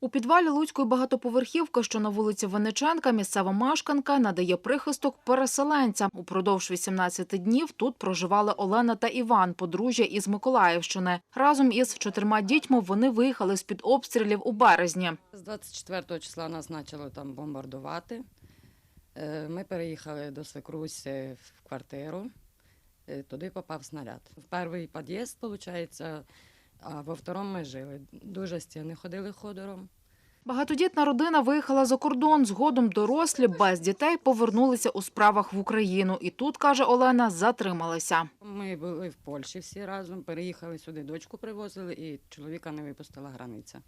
У підвалі Луцької багатоповерхівки, що на вулиці Винниченка, місцева мешканка надає прихисток переселенцям. Упродовж 18 днів тут проживали Олена та Іван, подружжя із Миколаївщини. Разом із чотирма дітьми вони виїхали з-під обстрілів у березні. З 24 числа нас почало там бомбардувати. Е, Ми переїхали до свекрусі в квартиру. Е, Туди попав снаряд. В перший під'їзд, виходить, а во второму ми жили. Дуже стіни ходили ходором. Багатодітна родина виїхала за кордон. Згодом дорослі без дітей повернулися у справах в Україну. І тут, каже Олена, затрималися. Ми були в Польщі всі разом, переїхали сюди, дочку привозили, і чоловіка не випустила границя.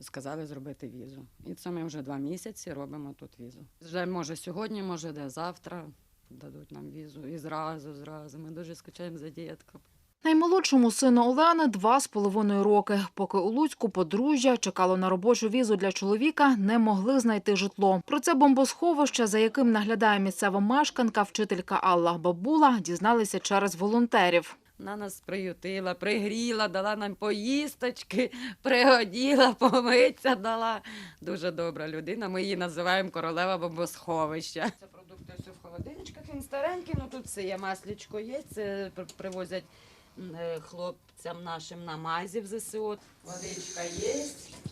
Сказали зробити візу. І це ми вже два місяці робимо тут візу. Вже може сьогодні, може де завтра дадуть нам візу. І зразу, зразу. Ми дуже скучаємо за дітками. Наймолодшому сину Олени два з половиною роки. Поки у Луцьку подружжя чекало на робочу візу для чоловіка, не могли знайти житло. Про це бомбосховище, за яким наглядає місцева мешканка, вчителька Алла Бабула, дізналися через волонтерів. Вона нас приютила, пригріла, дала нам поїсточки, пригоділа, помитися дала. Дуже добра людина. Ми її називаємо королева бомбосховища. Це продукти все в холодильничках. Він старенький, ну тут все є маслічко є. Це привозять хлопцям нашим на мазі в ЗСУ. Водичка є,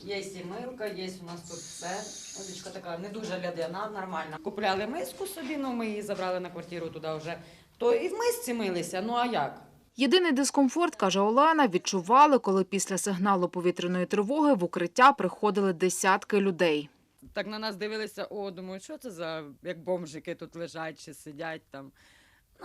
є і мирка, є у нас тут все. Водичка така не дуже лядэна, нормальна. Купляли миску собі, ну ми її забрали на квартиру туди вже. То і в мисці милися, ну а як? Єдиний дискомфорт, каже Олена, відчували, коли після сигналу повітряної тривоги в укриття приходили десятки людей. Так на нас дивилися, о, думаю, що це за як бомжики тут лежать чи сидять там.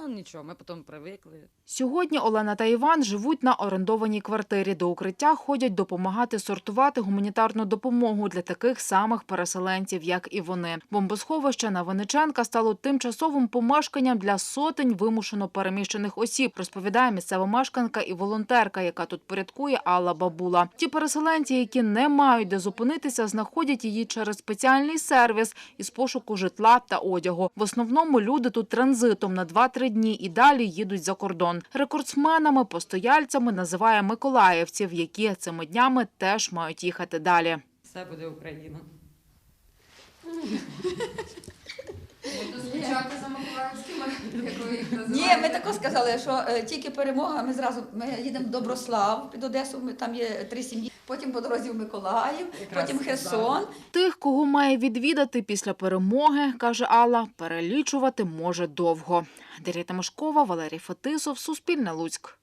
Ну нічого, ми потім привикли. Сьогодні Олена та Іван живуть на орендованій квартирі. До укриття ходять допомагати сортувати гуманітарну допомогу для таких самих переселенців, як і вони. Бомбосховище на Винниченка стало тимчасовим помешканням для сотень вимушено переміщених осіб, розповідає місцева мешканка і волонтерка, яка тут порядкує Алла Бабула. Ті переселенці, які не мають де зупинитися, знаходять її через спеціальний сервіс із пошуку житла та одягу. В основному люди тут транзитом на 2-3 дні і далі їдуть за кордон. Рекордсменами, постояльцями називає миколаївців, які цими днями теж мають їхати далі. Все буде Україна. Ні, ми тако сказали, що е, тільки перемога. Ми зразу ми їдемо в Доброслав під Одесу. Ми там є три сім'ї. Потім по дорозі в Миколаїв, потім Херсон. Тих, кого має відвідати після перемоги, каже Алла, перелічувати може довго. Дар'я Тимошкова, Валерій Фетисов, Суспільне Луцьк.